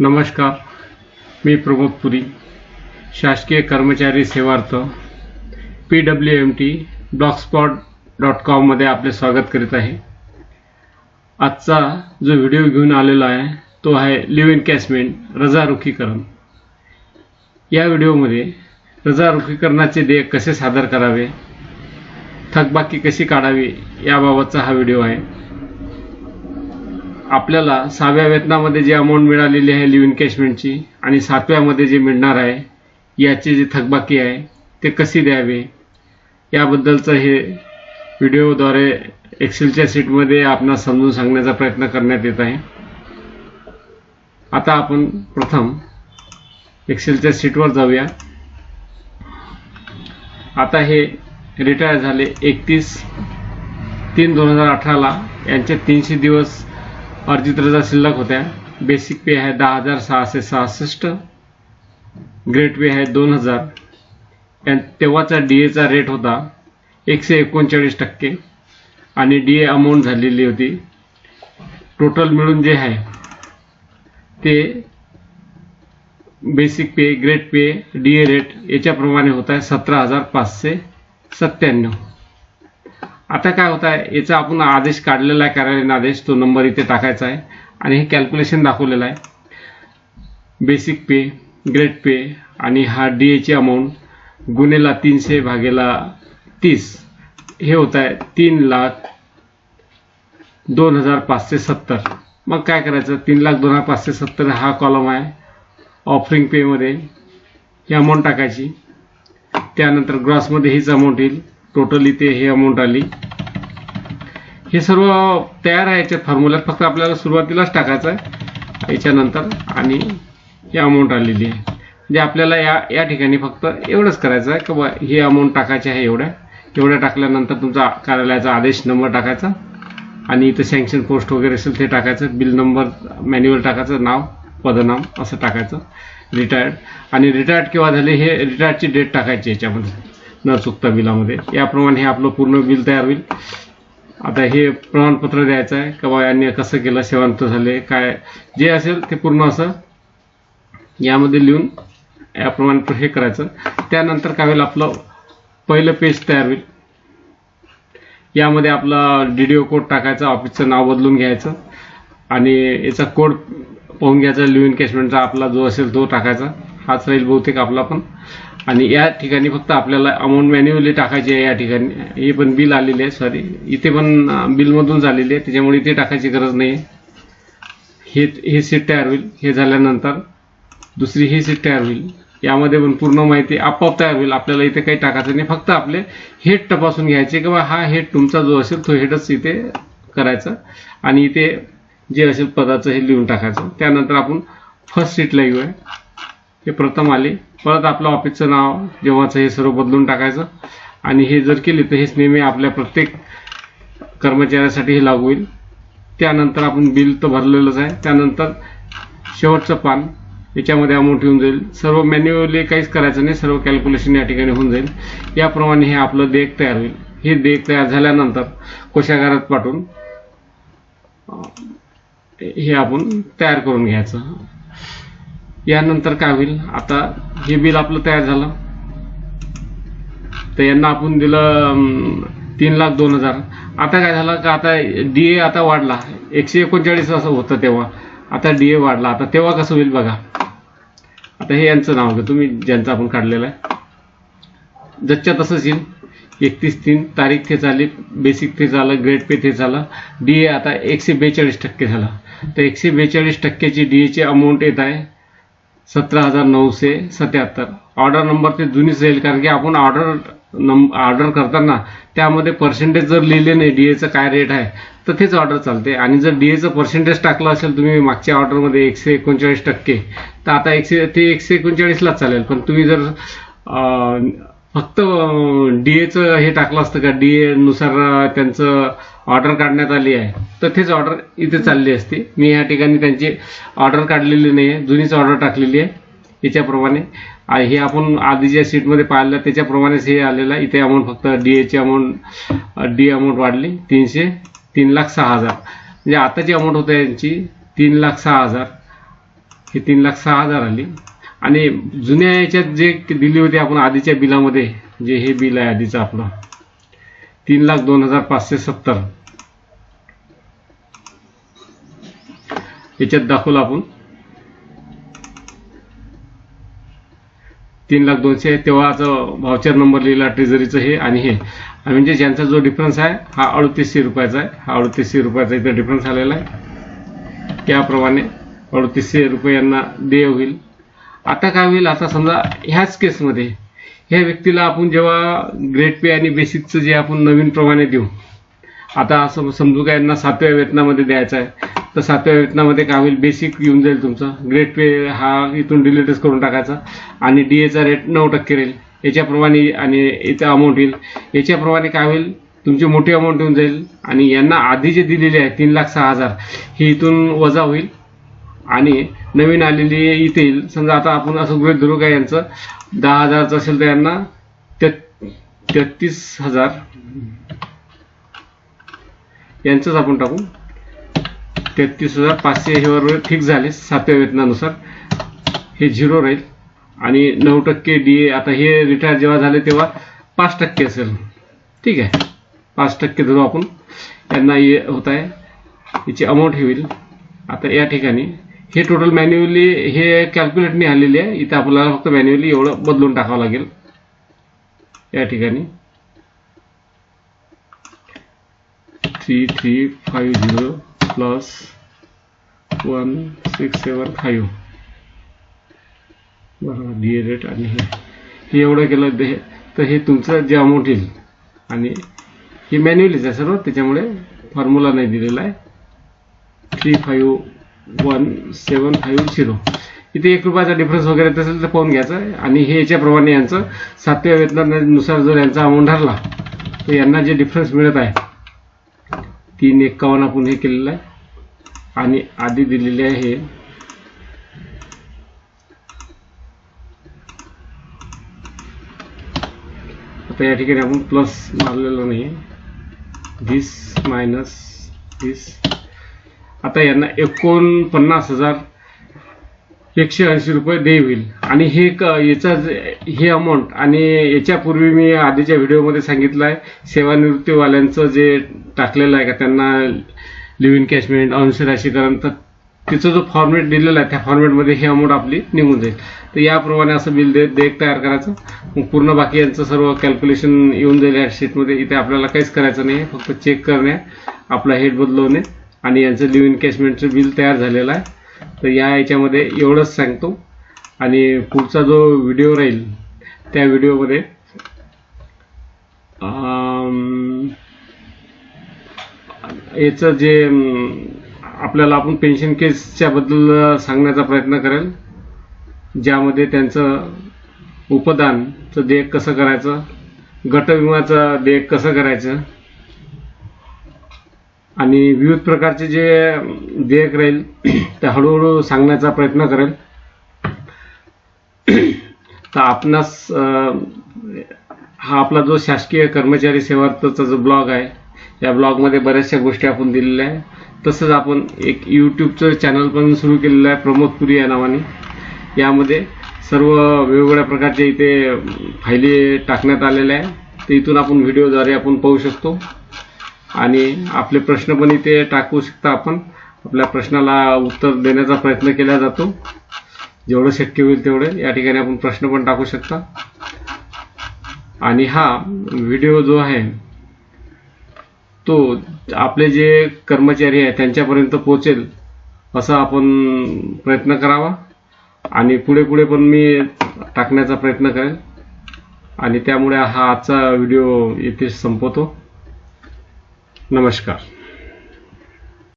नमस्कार मी प्रमोद पुरी शासकीय कर्मचारी सेवार्थ P W M T blogspot dot कॉममध्ये आपले स्वागत करीत आहे. आजचा जो व्हिडिओ घेऊन आलेला आहे तो आहे लिव्ह इनकॅशमेंट रजारुखीकरण या व्हिडिओमध्ये रजारुखीकरणाचे देय कसे सादर करावे थकबाकी कशी काढावी याबाबतचा हा व्हिडिओ आहे. आपल्याला सहाव्या वेतनामध्ये जे अमाऊंट मिळालेली आहे लिव्ह इनकॅशमेंटची आणि सातव्यामध्ये जे मिळणार आहे याची जी थकबाकी आहे ते कशी द्यावे? याबद्दलचं हे व्हिडिओद्वारे एक्सेलच्या सीटमध्ये आपणास समजून सांगण्याचा प्रयत्न करण्यात येत आहे. आता आपण प्रथम एक्सेलच्या सीटवर जाऊया. आता हे रिटायर झाले एकतीस तीन दोन हजार अठराला. यांचे तीनशे दिवस अर्जित रजा शिल्लक होत्या. बेसिक पे आहे दहा हजार सहाशे सहासष्ट. ग्रेट पे आहे दोन हजार. तेव्हाचा डी एचा रेट होता एकशे एकोणचाळीस टक्के. आणि डी ए अमाऊंट झालेली होती. टोटल मिळून जे आहे ते basic pay grade pay D A rate याच्याप्रमाणे होत आहे सतरा हजार पाचशे सत्त्याण्णव. आता काय होत आहे याचा आपण आदेश काढलेला आहे कार्यालयीन आदेश तो नंबर इथे टाकायचा आहे. आणि हे कॅल्क्युलेशन दाखवलेलं आहे. बेसिक पे ग्रेट पे आणि हा डी एची अमाऊंट गुन्हेला तीनशे भागेला तीस. हे होत आहे तीन लाख दोन हजार पाचशे सत्तर. मग काय करायचं? तीन लाख दोन हजार पाचशे सत्तर हा कॉलम आहे ऑफरिंग पेमध्ये ही अमाऊंट टाकायची. त्यानंतर ग्रॉसमध्ये हीच अमाऊंट येईल. टोटल इथे ही अमाऊंट आली. हे सर्व तयार आहे याच्या फॉर्म्युल्यात फक्त आपल्याला सुरुवातीलाच टाकायचं आहे. याच्यानंतर आणि ही अमाऊंट आलेली आहे. म्हणजे आपल्याला या या ठिकाणी फक्त एवढंच करायचं आहे की बा ही अमाऊंट टाकायची आहे एवढ्या. एवढ्या टाकल्यानंतर तुमचा कार्यालयाचा आदेश नंबर टाकायचा. आणि इथं सँक्शन पोस्ट वगैरे असेल ते टाकायचं. बिल नंबर मॅन्युअल टाकायचं. नाव पदनाम असं टाकायचं. रिटायर्ड आणि रिटायर्ड केव्हा झाले हे रिटायर्डची डेट टाकायची याच्यामध्ये. न चुकता बिलामध्ये. याप्रमाणे हे आपलं पूर्ण बिल तयार होईल. आता हे प्रमाणपत्र द्यायचं आहे का बा यांनी कसं केलं सेवांत झाले काय जे असेल ते पूर्ण असं यामध्ये लिहून याप्रमाणे हे करायचं. त्यानंतर काय होईल आपलं पहिलं पेज तयार होईल. यामध्ये आपला डी डी ओ कोड टाकायचा ऑफिसचं नाव बदलून घ्यायचं आणि याचा कोड पाहून घ्यायचा लिव्ह इनकॅशमेंटचा आपला जो असेल तो टाकायचा. हाच राहील बहुतेक आपला पण. आणि या ठिकाणी फक्त आपल्याला अमाऊंट मॅन्युअली टाकायची आहे या ठिकाणी. हे पण बिल आलेले आहे सॉरी इथे पण बिलमधून झालेली आहे. त्याच्यामुळे इथे टाकायची गरज नाही हे हे सीट तयार होईल. हे झाल्यानंतर दुसरी ही सीट तयार होईल. यामध्ये पण पूर्ण माहिती आपोआप तयार होईल. आपल्याला इथे काही टाकायचं नाही. फक्त आपले हेड तपासून घ्यायचे किंवा हा हेड तुमचा जो असेल तो हेडच इथे करायचा. आणि इथे जे असेल पदाचं हे लिहून टाकायचं. त्यानंतर आपण फर्स्ट सीटला येऊया. हे प्रथम आले. परत आपलं ऑफिसचं नाव जेव्हाचं हे सर्व बदलून टाकायचं. आणि हे जर केले तर हेच नेहमी आपल्या प्रत्येक कर्मचाऱ्यासाठी हे लागू होईल. त्यानंतर आपण बिल तर भरलेलंच आहे. त्यानंतर शेवटचं पान याच्यामध्ये अमाऊंट येऊन जाईल. सर्व मॅन्युअली काहीच करायचं नाही. सर्व कॅल्क्युलेशन या ठिकाणी होऊन जाईल. याप्रमाणे हे आपलं देयक तयार होईल. हे देयक तयार झाल्यानंतर कोशागारात पाठवून हे आपण तयार करून घ्यायचं. यानंतर काय होईल? आता हे बिल आपलं तयार झालं. तर यांना आपण दिलं तीन लाख दोन हजार. आता काय झालं का आता डी ए आता वाढला. एकशे एकोणचाळीस असं होतं तेव्हा. आता डी ए वाढला. आता तेव्हा कसं होईल बघा. आता हे यांचं नाव घ्या तुम्ही ज्यांचं आपण काढलेलं आहे. जच्च्या तसंच येईल. एकतीस तीन तारीख ते चाली बेसिक ते झालं ग्रेड पे ते झालं. डी ए आता एकशे बेचाळीस टक्के झालं. तर एकशे बेचाळीस टक्क्याची डी एची अमाऊंट येत आहे. सतरा हजार नऊशे सत्याहत्तर. ऑर्डर नंबर ते जुनीच राहील कारण की आपण ऑर्डर नंब ऑर्डर करताना त्यामध्ये पर्सेंटेज जर लिहिले नाही डी एचं काय रेट आहे तर तेच ऑर्डर चालते. आणि जर डी एचं पर्सेंटेज टाकलं असेल तुम्ही मागच्या ऑर्डरमध्ये एकशे एकोणचाळीस टक्के तर आता एकशे ते एकशे एकोणचाळीसलाच चालेल. पण तुम्ही जर फक्त डी एचं हे टाकलं असतं का? डी एनुसार त्यांचं ऑर्डर काढण्यात आली आहे. तर तेच ऑर्डर इथे चालली असते. मी या ठिकाणी त्यांची ऑर्डर काढलेली नाही आहे जुनीच ऑर्डर टाकलेली आहे. याच्याप्रमाणे हे आपण आधीच्या सीटमध्ये पाहिलं त्याच्याप्रमाणेच हे आलेलं आहे. इथे अमाऊंट फक्त डी एची अमाऊंट डी अमाऊंट वाढली. तीनशे तीन लाख सहा हजार. म्हणजे आताची अमाऊंट होते यांची तीन लाख सहा हजार. हे तीन लाख सहा हजार आली. आणि जुन्या याच्यात जे दिली होती आपण आधीच्या बिलामध्ये जे हे बिल आहे आधीचं आपलं. तीन लाख दोन हजार पाचशे सत्तर. याच्यात दाखवलं आपण. तीन लाख दोनशे तेव्हाचं व्हाउचर नंबर लिहिला ट्रेझरीचं हे आणि हे. म्हणजे ज्यांचा जो डिफरन्स आहे हा अडतीसशे रुपयाचा आहे. हा अडतीसशे रुपयाचा इथं डिफरन्स आलेला आहे. त्याप्रमाणे अडतीसशे रुपये यांना देय होईल. आता काय होईल? आता समजा ह्याच केसमध्ये ह्या व्यक्तीला आपण जेव्हा ग्रेड पे आणि बेसिकचं जे आपण नवीन प्रमाणे देऊ आता असं समजू का यांना सातव्या वेतनामध्ये द्यायचं आहे? तर सातव्या वेतनामध्ये काय होईल? बेसिक येऊन जाईल तुमचं. ग्रेड पे हा इथून डिलेटच करून टाकायचा. आणि डी एचा रेट नऊ टक्के राहील. याच्याप्रमाणे आणि याचा अमाऊंट येईल. याच्याप्रमाणे काय होईल? तुमची मोठी अमाऊंट येऊन जाईल. आणि यांना आधी जे दिलेले आहे तीन लाख सहा हजार ही इथून वजा होईल. आणि नवीन आलेली इथे येईल. समजा आता आपण असं गृहित धरू का यांचं दहा हजारचं असेल तर यांना तेहतीस हजार यांचंच आपण टाकू. तेहतीस हजार पाचशे हे बरोबर फिक्स झाले सातव्या वेतनानुसार. हे झिरो राहील. आणि नऊ टक्के डी ए आता हे रिटायर जेव्हा झाले तेव्हा पाच टक्के असेल. ठीक आहे. पाच टक्के धरू आपण. यांना हे होत आहे. याची अमाऊंट हे होईल. आता या ठिकाणी हे टोटल मॅन्युअली हे कॅल्क्युलेटने आलेली आहे. इथं आपल्याला फक्त मॅन्युअली एवढं बदलून टाकावं लागेल. या ठिकाणी. Three three five zero plus one six seven five बरोबर डी रेट आणि हे. हे एवढं केलं ते तर हे तुमचं जे अमाऊंट येईल. आणि हे मॅन्युअलीच आहे सर्व त्याच्यामुळे फॉर्म्युला नाही दिलेला आहे. Three five one seven five zero इथे एक रुपयाचा डिफरन्स वगैरे येत असेल तर पाहून घ्यायचा आहे. आणि हे याच्याप्रमाणे यांचं सातव्या वेतनानुसार जर यांचा अमाऊंट ठरला तर यांना जे डिफरन्स मिळत आहे तीन एक्कावन्न आपण हे केलेलं आहे. आणि आधी दिलेले आहे आता या ठिकाणी आपण प्लस मारलेलं नाही वीस मायनस वीस आता यांना एकोणपन्नास हजार एकशे ऐंशी रुपये देय होईल. आणि हे क याचा जे- हे अमाऊंट आणि याच्यापूर्वी मी आधीच्या व्हिडिओमध्ये सांगितलं आहे सेवानिवृत्तीवाल्यांचं जे टाकलेलं आहे का त्यांना लिव्ह इन कॅशमेंट अंश तर तिचं जो फॉर्मेट दिलेला आहे त्या फॉर्मेटमध्ये हे अमाऊंट आपली निघून जाईल. तर याप्रमाणे असं बिल दे देख तयार करायचं. मग पूर्ण बाकी यांचं सर्व कॅल्क्युलेशन येऊन जाईल या शीटमध्ये इथे आपल्याला काहीच करायचं नाही फक्त चेक करणे आपला हेड बदलवणे. आणि यांचं लिव्ह इन कॅशमेंटचं बिल तयार झालेलं आहे. तर या याच्यामध्ये एवढंच सांगतो. आणि पुढचा जो व्हिडिओ राहील त्या व्हिडिओमध्ये याचं जे आपल्याला आपण पेन्शन केसच्या बद्दल सांगण्याचा प्रयत्न करेल. ज्यामध्ये त्यांचं उपदानचं देयक कसं करायचं गटविमाचं देयक कसं करायचं आणि विविध प्रकारचे जे देयक राहील ते हळूहळू सांगण्याचा प्रयत्न करेल. तर आपणास हा आपला जो शासकीय कर्मचारी सेवार्थचा जो ब्लॉग आहे या ब्लॉगमध्ये बऱ्याचशा गोष्टी आपण दिलेल्या आहे. तसंच आपण एक यूट्यूबचं चॅनल पण सुरू केलेलं आहे प्रमोद पुरी या नावाने. यामध्ये सर्व वेगवेगळ्या प्रकारचे इथे फायली टाकण्यात आलेल्या आहे. तर इथून आपण व्हिडिओद्वारे आपण पाहू शकतो. आणि आपले प्रश्न पण इथे टाकू शकता आपण. आपल्या प्रश्नाला उत्तर देण्याचा प्रयत्न केला जातो. जेवढं शक्य होईल तेवढे. या ठिकाणी आपण प्रश्न पण टाकू शकता. आणि हा व्हिडिओ जो आहे तो आपले जे कर्मचारी आहे त्यांच्यापर्यंत पोहोचेल असा आपण प्रयत्न करावा. आणि पुढे पुढे पण मी टाकण्याचा प्रयत्न करेन. आणि त्यामुळे हा आजचा व्हिडिओ इथे संपवतो. नमस्कार.